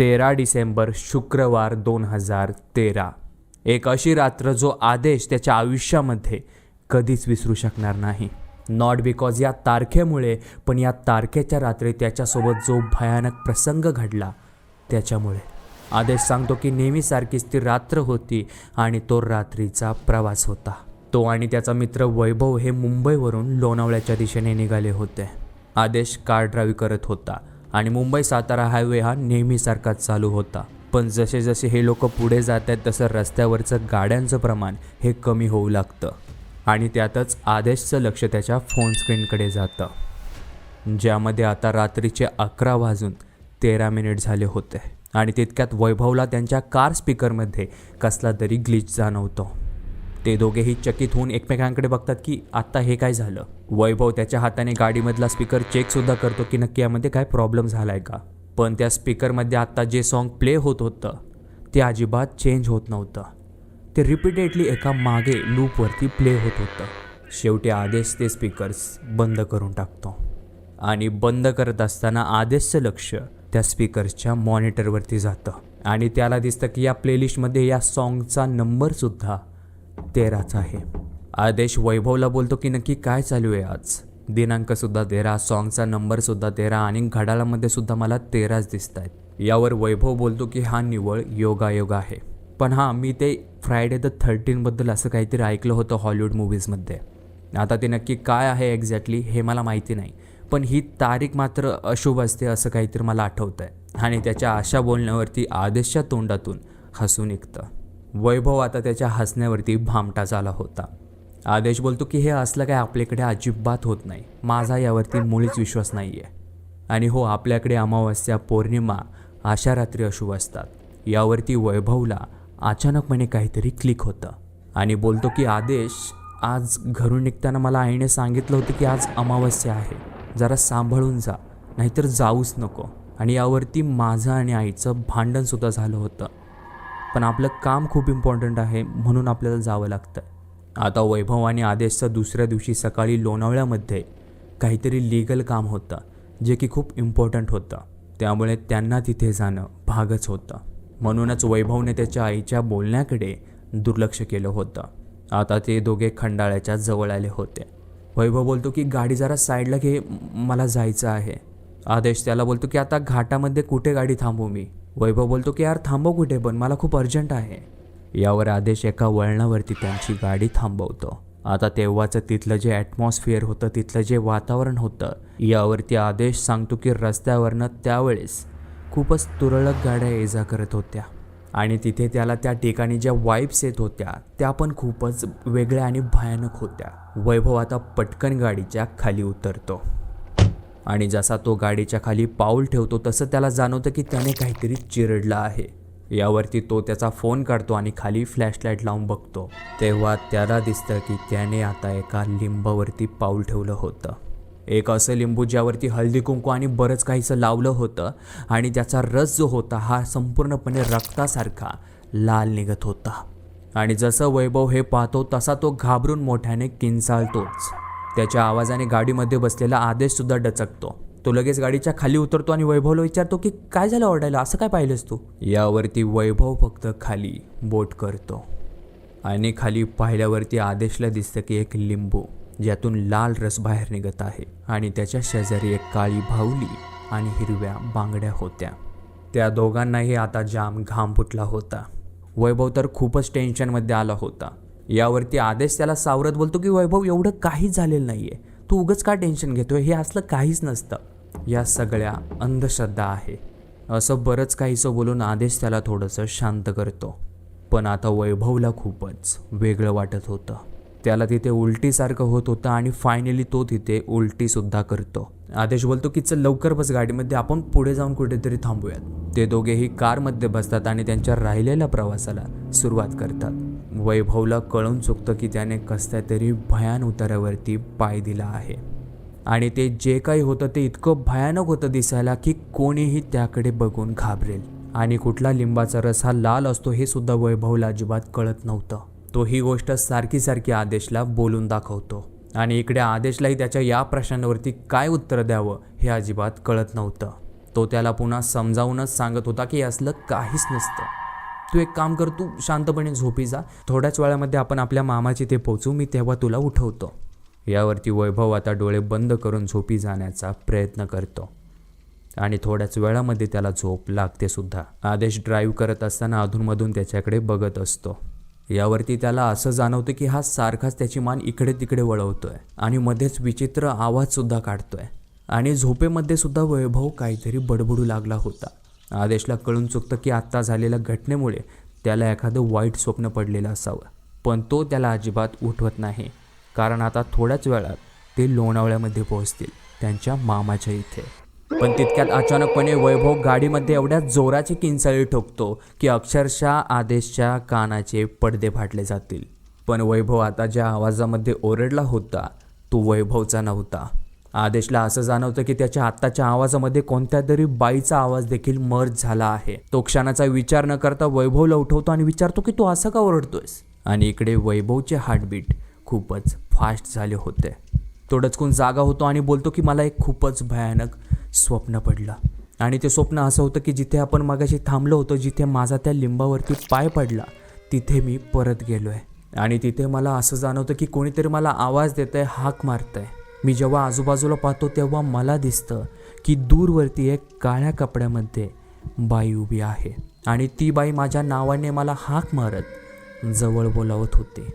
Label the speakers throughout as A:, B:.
A: तेरा डिसेंबर शुक्रवार दोन हजार तेरा. एक अशी रात्र जो आदेश त्याच्या आयुष्यामध्ये कधीच विसरू शकणार नाही. नॉट बिकॉज या तारखेमुळे पण या तारखेच्या रात्री त्याच्यासोबत जो भयानक प्रसंग घडला त्याच्यामुळे. आदेश सांगतो की नेहमीसारखीच ती रात्र होती आणि तो रात्रीचा प्रवास होता. तो आणि त्याचा मित्र वैभव हे मुंबईवरून लोणावळ्याच्या दिशेने निघाले होते. आदेश कार ड्राईव्ह करत होता. आणि मुंबई सातारा हायवे हा नेहमीसारखाच चालू होता. पण जसे जसे हे लोक पुढे जात आहेत तसं रस्त्यावरचं गाड्यांचं प्रमाण हे कमी होऊ लागतं. आणि त्यातच आदेशचं लक्ष त्याच्या फोन स्क्रीनकडे जातं. ज्यामध्ये आता रात्रीचे अकरा वाजून तेरा मिनिट झाले होते. आणि तितक्यात वैभवला त्यांच्या कार स्पीकरमध्ये कसला तरी ग्लिच जाणवतो. ते दोघेही चकित होऊन एकमेकांकडे बघतात की आत्ता हे काय झालं? वैभव त्याच्या हाताने गाडीमधला स्पीकर चेकसुद्धा करतो की नक्की यामध्ये काय प्रॉब्लेम झाला आहे का? पण त्या स्पीकरमध्ये आत्ता जे सॉन्ग प्ले होत होतं ते अजिबात चेंज होत नव्हतं. ते रिपीटेडली एका मागे लूपवरती प्ले होत होतं. शेवटी आदेश ते स्पीकर्स बंद करून टाकतो. आणि बंद करत असताना आदेशचं लक्ष त्या स्पीकर्सच्या मॉनिटरवरती जातं. आणि त्याला दिसतं की या प्लेलिस्टमध्ये या सॉन्गचा नंबरसुद्धा तेराच आहे. आदेश वैभवला बोलतो की नक्की काय चालू आहे आज? दिनांकसुद्धा तेरा सॉन्गचा नंबरसुद्धा तेरा आणि घडाळामध्ये सुद्धा मला तेराच दिसत आहेत यावर वैभव बोलतो की हा निवळ योगायोग आहे. पण हां मी ते फ्रायडे द थर्टीनबद्दल असं काहीतरी ऐकलं होतं हॉलिवूड मूवीजमध्ये आता ते नक्की काय आहे एक्झॅक्टली हे मला माहिती नाही. पण ही तारीख मात्र अशुभ असते असं काहीतरी मला आठवतं आहे आणि त्याच्या अशा बोलण्यावरती आदेशच्या तोंडातून हसू निघतं. वैभव आता त्याच्या हसण्यावरती भामटा झाला होता. आदेश बोलतो की हे असलं काय आपल्याकडे अजिबात होत नाही. माझा यावरती मुळीच विश्वास नाही आहे आणि हो आपल्याकडे अमावस्या पौर्णिमा अशा रात्री अशुभ असतात. यावरती वैभवला अचानकपणे काहीतरी क्लिक होतं. आणि बोलतो की आदेश आज घरून निघताना मला आईने सांगितलं होतं की आज अमावस्या आहे. जरा सांभाळून जा. नाहीतर जाऊच नको. आणि यावरती माझं आणि आईचं भांडणसुद्धा झालं होतं. पण आपलं काम खूप इम्पॉर्टंट आहे म्हणून आपल्याला जावं लागतं. आता वैभव आणि आदेशचं दुसऱ्या दिवशी सकाळी लोणावळ्यामध्ये काहीतरी लिगल काम होतं जे की खूप इम्पॉर्टंट होतं. त्यामुळे त्यांना तिथे जाणं भागच होतं. म्हणूनच वैभवने त्याच्या आईच्या बोलण्याकडे दुर्लक्ष केलं होतं. आता ते दोघे खंडाळ्याच्या जवळ आले होते. वैभव बोलतो की गाडी जरा साईडला घे मला जायचं आहे. आदेश त्याला बोलतो की आता घाटामध्ये कुठे गाडी थांबू मी? वैभव बोलतो की यार थांबव कुठे पण मला खूप अर्जंट आहे. यावर आदेश एका वळणावरती त्यांची गाडी थांबवतो. आता तेव्हाचं तिथलं जे ॲटमॉस्फिअर होतं तिथलं जे वातावरण होतं यावरती आदेश सांगतो की रस्त्यावरनं त्यावेळेस खूपच तुरळक गाड्या ये जा करत होत्या. आणि तिथे त्याला त्या ठिकाणी ज्या वाईब्स येत होत्या त्या पण खूपच वेगळ्या आणि भयानक होत्या. वैभव आता पटकन गाडीच्या खाली उतरतो. आणि जसा तो गाडीच्या खाली पाऊल ठेवतो तसं त्याला जाणवतं की त्याने काहीतरी चिरडलं आहे. यावरती तो त्याचा फोन काढतो आणि खाली फ्लॅशलाईट लावून बघतो. तेव्हा त्याला दिसतं की त्याने आता एका लिंबावरती पाऊल ठेवलं होतं. एक असं लिंबू ज्यावरती हळदी कुंकू आणि बरंच काहीसं लावलं होतं आणि त्याचा रस जो होता हा संपूर्णपणे रक्तासारखा लाल निघत होता. आणि जसं वैभव हे पाहतो तसा तो घाबरून मोठ्याने किंचाळतोच. त्याच्या आवाजाने गाडीमध्ये बसलेला आदेशसुद्धा डचकतो. तो लगेच गाडीच्या खाली उतरतो आणि वैभवला विचारतो की काय झालं ओरडायला? असं काय पाहिलंस तू? यावरती वैभव फक्त खाली बोट करतो. आणि खाली पाहिल्यावरती आदेशला दिसतं की एक लिंबू ज्यातून लाल रस बाहेर निघत आहे. आणि त्याच्या शेजारी एक काळी भावली आणि हिरव्या बांगड्या होत्या. त्या दोघांनाही आता जाम घाम फुटला होता. वैभव तर खूपच टेन्शनमध्ये आला होता. यावरती आदेश त्याला सावरत बोलतो की वैभव एवढं काहीच झालेलं नाही आहे तू उगच का टेन्शन घेतोय? हे असलं काहीच नसतं. या सगळ्या अंधश्रद्धा आहे. असं बरंच काहीसं बोलून आदेश त्याला थोडंसं शांत करतो. पण आता वैभवला खूपच वेगळं वाटत होतं. त्याला तिथे उलटीसारखं होत होतं आणि फायनली तो तिथे उलटीसुद्धा करतो. आदेश बोलतो की चल लवकर बस गाडीमध्ये. आपण पुढे जाऊन कुठेतरी थांबूयात. ते दोघेही कारमध्ये बसतात आणि त्यांच्या राहिलेल्या प्रवासाला सुरुवात करतात. वैभवला कळून चुकतं की त्याने कसल्या तरी भयान उतारावरती पाय दिला आहे. आणि ते जे काही होतं ते इतकं भयानक होतं दिसायला की कोणीही त्याकडे बघून घाबरेल. आणि कुठला लिंबाचा रस हा लाल असतो हे सुद्धा वैभवला अजिबात कळत नव्हतं. तो ही गोष्ट सारखी सारखी आदेशला बोलून दाखवतो. आणि इकडे आदेशलाही त्याच्या या प्रश्नांवरती काय उत्तर द्यावं हे अजिबात कळत नव्हतं. तो त्याला पुन्हा समजावूनच सांगत होता की असलं काहीच नसतं. तू एक काम कर तू शांतपणे झोपी जा. थोड्याच वेळामध्ये आपण आपल्या मामाची ते पोचू मी तेव्हा तुला उठवतो. यावरती वैभव आता डोळे बंद करून झोपी जाण्याचा प्रयत्न करतो. आणि थोड्याच वेळामध्ये त्याला झोप लागते सुद्धा. आदेश ड्राईव्ह करत असताना अधूनमधून त्याच्याकडे बघत असतो. यावरती त्याला असं जाणवतं की हा सारखाच त्याची मान इकडे तिकडे वळवतोय. आणि मध्येच विचित्र आवाजसुद्धा काढतोय. आणि झोपेमध्ये सुद्धा वैभव काहीतरी बडबडू लागला होता. आदेशला कळून चुकतं की आत्ता झालेल्या घटनेमुळे त्याला एखादं वाईट स्वप्न पडलेलं असावं. पण तो त्याला अजिबात उठवत नाही. कारण आता थोड्याच वेळात ते लोणावळ्यामध्ये पोहोचतील त्यांच्या मामाच्या इथे. पण तितक्यात अचानकपणे वैभव गाडीमध्ये एवढ्या जोराची किंचाळी ठोकतो की अक्षरशः आदेशच्या कानाचे पडदे फाटले जातील. पण वैभव आता ज्या आवाजामध्ये ओरडला होता तो वैभवचा नव्हता. आदेशला असं जाणवतं की त्याच्या आत्ताच्या आवाजामध्ये कोणत्या तरी बाईचा आवाज देखील मर्ज झाला आहे. तो क्षणाचा विचार न करता वैभवला उठवतो आणि विचारतो की तू असं का ओरडतोयस? आणि इकडे वैभवचे हार्टबीट खूपच फास्ट झाले होते. तो डचकून जागा होतो आणि बोलतो की मला एक खूपच भयानक स्वप्न पडलं. आणि ते स्वप्न असं होतं की जिथे आपण मगाशी थांबलो होतो जिथे माझा त्या लिंबावरती पाय पडला तिथे मी परत गेलो आहे आणि तिथे मला असं जाणवतं की कोणीतरी मला आवाज देत आहे हाक मारत आहे मी जेव्हा आजूबाजूला पाहतो तेव्हा मला दिसतं की दूरवरती एक काळ्या कपड्यामध्ये बाई उभी आहे. आणि ती बाई माझ्या नावाने मला हाक मारत जवळ बोलावत होती.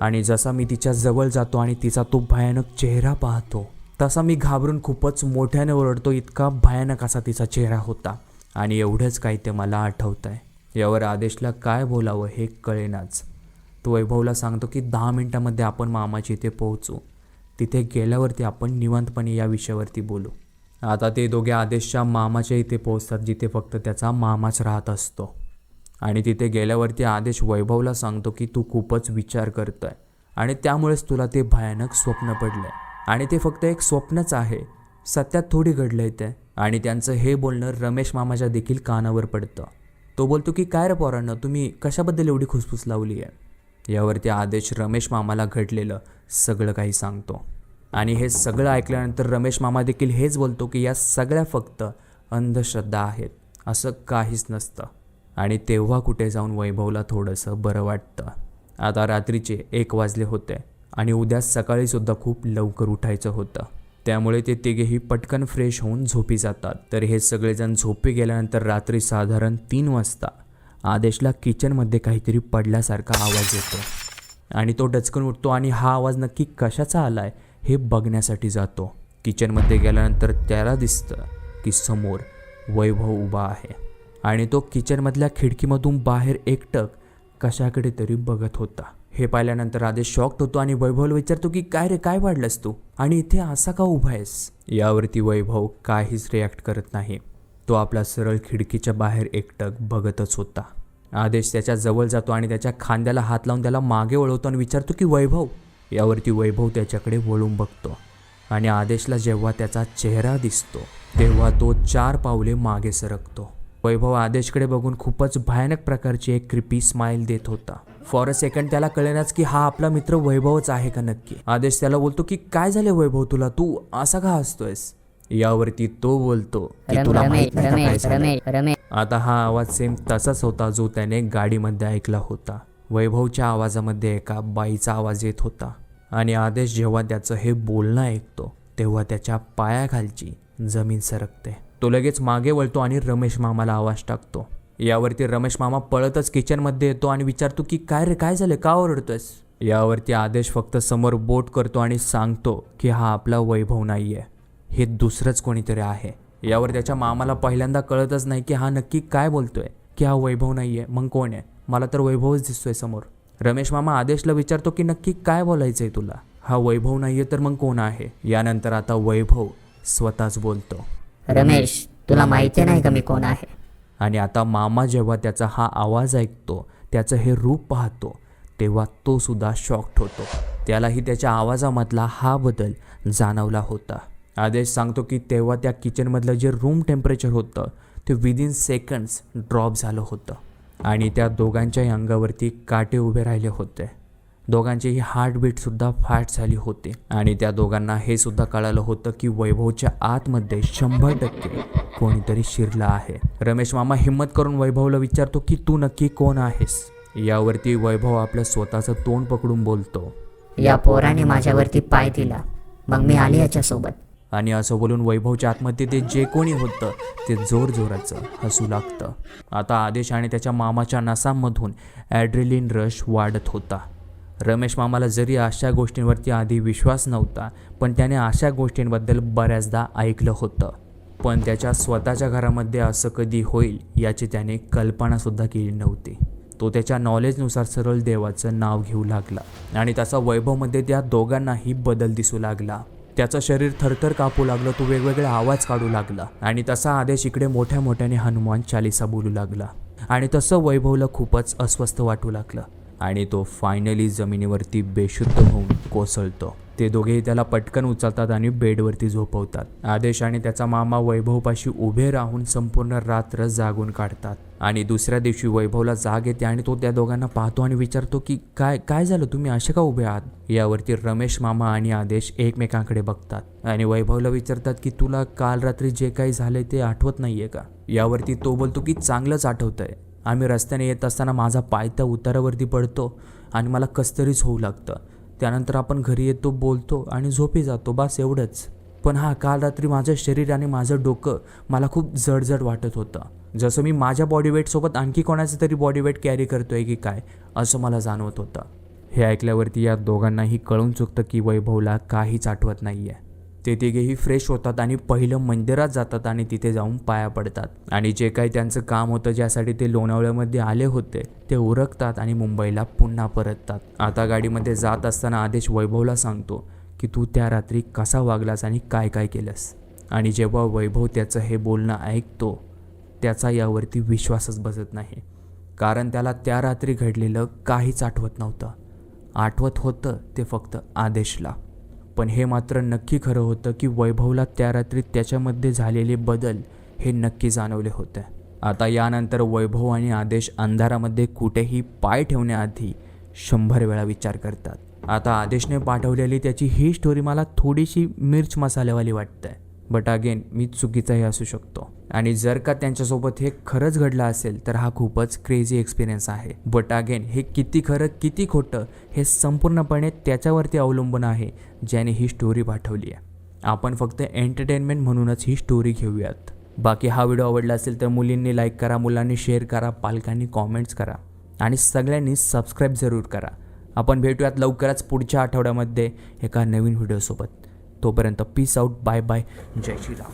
A: आणि जसा मी तिच्या जवळ जातो आणि तिचा तो भयानक चेहरा पाहतो तसा मी घाबरून खूपच मोठ्याने ओरडतो इतका भयानक असा तिचा चेहरा होता. आणि एवढंच काही ते मला आठवत आहे यावर आदेशला काय बोलावं हे कळेनाच. तो वैभवला सांगतो की दहा मिनटामध्ये आपण मामाची इथे पोहोचू. तिथे गेल्यावरती आपण निवांतपणे या विषयावरती बोलू. आता ते दोघे आदेशच्या मामाच्या इथे पोहोचतात जिथे फक्त त्याचा मामाच राहत असतो. आणि तिथे गेल्यावरती आदेश वैभवला सांगतो की तू खूपच विचार करतोय. आणि त्यामुळेच तुला ते भयानक स्वप्न पडलं आहे आणि ते फक्त एक स्वप्नच आहे. सत्यात थोडी घडलं ते. आणि त्यांचं हे बोलणं रमेश मामाच्या देखील कानावर पडतं. तो बोलतो की काय रे पोरांना तुम्ही कशाबद्दल एवढी खुसफुस लावली आहे यावरती आदेश रमेश मामाला घडलेलं सगळं काही सांगतो. आणि हे सगळं ऐकल्यानंतर रमेश मामा देखील हेच बोलतो की या सगळ्या फक्त अंधश्रद्धा आहेत असं काहीच नसतं. आणि तेव्हा कुठे जाऊन वैभवला थोडंसं बरं वाटतं. आता रात्रीचे एक वाजले होते आणि उद्या सकाळीसुद्धा खूप लवकर उठायचं होतं. त्यामुळे ते तिघेही पटकन फ्रेश होऊन झोपी जातात. तर हे सगळेजण झोपी गेल्यानंतर रात्री साधारण तीन वाजता आदेशला किचनमध्ये काहीतरी पडल्यासारखा आवाज येतो. आणि तो डचकन उठतो आणि हा आवाज नक्की कशाचा आला आहे हे बघण्यासाठी जातो. किचनमध्ये गेल्यानंतर त्याला दिसतं की समोर वैभव उभा आहे. आणि तो किचनमधल्या खिडकीमधून बाहेर एकटक कशाकडे तरी बघत होता. हे पाहिल्यानंतर आदेश शॉक्ट होतो आणि वैभवला विचारतो की काय रे काय वाढलंस तू? आणि इथे असा का उभा आहेस? यावरती वैभव काहीच रिॲक्ट करत नाही. तो आपला सरळ खिडकीच्या बाहेर एकटक बघतच होता. आदेश त्याच्याजवळ जातो आणि त्याच्या खांद्याला हात लावून त्याला मागे वळवतो आणि विचारतो की वैभव. यावरती वैभव त्याच्याकडे वळून बघतो आणि आदेशला जेव्हा त्याचा चेहरा दिसतो तेव्हा तो चार पावले मागे सरकतो. वैभव आदेशकडे बघून खूपच भयानक प्रकारची एक क्रिपी स्माइल देत होता. फॉर अ सेकंड त्याला कळेनाच की हा आपला मित्र वैभवच आहे का नक्की? आदेश त्याला बोलतो की काय झाले वैभव तुला? तू असा का हसतोयस? यावरती तो बोलतो की तुला माहीत नाही का आता हा आवाज सेम तसाच होता जो त्याने गाडीमध्ये ऐकला होता. वैभवच्या आवाजामध्ये एका बाईचा आवाज येत होता आणि आदेश जेव्हा त्याचं हे बोलणं ऐकतो तेव्हा त्याच्या पायाखालची जमीन सरकते. तो लगेच मागे वळतो आणि रमेश मामाला आवाज टाकतो. यावरती रमेश मामा पळतच किचनमध्ये येतो आणि विचारतो की काय रे काय झालं? का ओरडतोयस? यावरती आदेश फक्त समोर बोट करतो आणि सांगतो की हा आपला वैभव नाहीये. हे दुसरंच कोणीतरी आहे. यावर त्याच्या मामाला पहिल्यांदा कळतच नाही की हा नक्की काय बोलतोय. की हा वैभव नाहीये मग कोण आहे? मला तर वैभवच दिसतोय समोर. रमेश मामा आदेशला विचारतो की नक्की काय बोलायचंय तुला? हा वैभव नाहीये तर मग कोण आहे? यानंतर आता वैभव स्वतःच बोलतो.
B: रमेश तुला माहिती नाही का मी कोण आहे?
A: आणि आता मामा जेव्हा त्याचा हा आवाज ऐकतो त्याचं हे रूप पाहतो तेव्हा तो सुद्धा शॉक्ड होतो. त्यालाही त्याच्या आवाजामधला हा बदल जाणवला होता. आदेश सांगतो की तेव्हा त्या किचनमधलं जे रूम टेम्परेचर होतं ते विदिन सेकंड्स ड्रॉप झालं होतं. आणि त्या दोघांच्याही अंगावरती काटे उभे राहिले होते. दोघांचीही हार्टबीटसुद्धा फाट झाली होती. आणि त्या दोघांना हे सुद्धा कळालं होतं की वैभवच्या आतमध्ये शंभर टक्के कोणीतरी शिरलं आहे. रमेश मामा हिंमत करून वैभवला विचारतो की तू नक्की कोण आहेस? यावरती वैभव आपलं स्वतःचं तोंड पकडून बोलतो
B: या पोराने माझ्यावरती पाय दिला. मग मी आली याच्यासोबत.
A: आणि असं बोलून वैभवच्या आतमध्ये ते जे कोणी होतं ते जोर जोराचं हसू लागतं. आता आदेश आणि त्याच्या मामाच्या नसांमधून ॲड्रेलिन रश वाढत होता. रमेश मामाला जरी अशा गोष्टींवरती आधी विश्वास नव्हता पण त्याने अशा गोष्टींबद्दल बऱ्याचदा ऐकलं होतं. पण त्याच्या स्वतःच्या घरामध्ये असं कधी होईल याची त्याने कल्पनासुद्धा केली नव्हती. तो त्याच्या नॉलेजनुसार सरळ देवाचं नाव घेऊ लागला आणि त्याचा वैभवमध्ये त्या दोघांनाही बदल दिसू लागला. त्याचं शरीर थरथर कापू लागलं तो वेगवेगळे आवाज काढू लागला. आणि तसा आदेश इकडे मोठ्या मोठ्याने हनुमान चालिसा बोलू लागला. आणि तसं वैभवला खूपच अस्वस्थ वाटू लागलं. आणि तो फायनली जमिनीवरती बेशुद्ध होऊन कोसळतो. ते दोघेही त्याला पटकन उचलतात आणि बेडवरती झोपवतात. आदेश आणि त्याचा मामा वैभवपाशी उभे राहून संपूर्ण रात्र जागून काढतात. आणि दुसऱ्या दिवशी वैभवला जाग येते आणि तो त्या दोघांना पाहतो आणि विचारतो की काय काय झालं? तुम्ही असे का उभे आहात? यावरती रमेश मामा आणि आदेश एकमेकांकडे बघतात. आणि वैभवला विचारतात की तुला काल रात्री जे काही झाले ते आठवत नाहीये का? यावरती तो बोलतो की चांगलंच आठवतंय. आम्ही रस्त्याने येत असताना माझा पाय त्या उतारावरती पडतो आणि मला कसतरीच होऊ लागतं. त्यानंतर आपण घरी येतो बोलतो आणि झोपी जातो. बस एवढंच. पण हा काल रात्री माझं शरीर आणि माझं डोकं मला खूप जडजड वाटत होतं. जसं मी माझ्या बॉडी वेटसोबत आणखी कोणाचं तरी बॉडी वेट कॅरी करतोय की काय असं मला जाणवत होतं. हे ऐकल्यावरती या दोघांनाही कळून चुकतं की वैभवला काहीच आठवत नाही आहे ते तिघेही फ्रेश होतात आणि पहिलं मंदिरात जातात आणि तिथे जाऊन पाया पडतात. आणि जे काही त्यांचं काम होतं ज्यासाठी ते लोणावळ्यामध्ये आले होते ते उरकतात आणि मुंबईला पुन्हा परततात. आता गाडीमध्ये जात असताना आदेश वैभवला सांगतो की तू त्या रात्री कसा वागलास आणि काय काय केलंस? आणि जेव्हा वैभव त्याचं हे बोलणं ऐकतो त्याचा यावरती विश्वासच बसत नाही. कारण त्याला त्या रात्री घडलेलं काहीच आठवत नव्हतं. आठवत होतं ते फक्त आदेशला. पण हे मात्र नक्की खरं होतं की वैभवला त्या रात्री त्याच्यामध्ये झालेले बदल हे नक्की जाणवले होते. आता यानंतर वैभव आणि आदेश अंधारामध्ये कुठेही पाय ठेवण्याआधी शंभर वेळा विचार करतात. आता आदेशने पाठवलेली त्याची ही स्टोरी मला थोडीशी मिर्च मसाल्यावाली वाटते बट अगेन मी चुकीचाही असू शकतो. आणि जर का त्यांच्यासोबत हे खरंच घडलं असेल तर हा खूपच क्रेझी एक्सपिरियन्स आहे. बट अगेन हे किती खरं किती खोटं हे संपूर्णपणे त्याच्यावरती अवलंबून आहे ज्याने ही स्टोरी पाठवली आहे. आपण फक्त एंटरटेनमेंट म्हणूनच ही स्टोरी घेऊयात. बाकी हा व्हिडिओ आवडला असेल तर मुलींनी लाईक करा मुलांनी शेअर करा पालकांनी कॉमेंट्स करा. आणि सगळ्यांनी सबस्क्राईब जरूर करा. आपण भेटूयात लवकरच पुढच्या आठवड्यामध्ये एका नवीन व्हिडिओसोबत तोपर्यंत पीस आउट बाय बाय जय श्रीराम.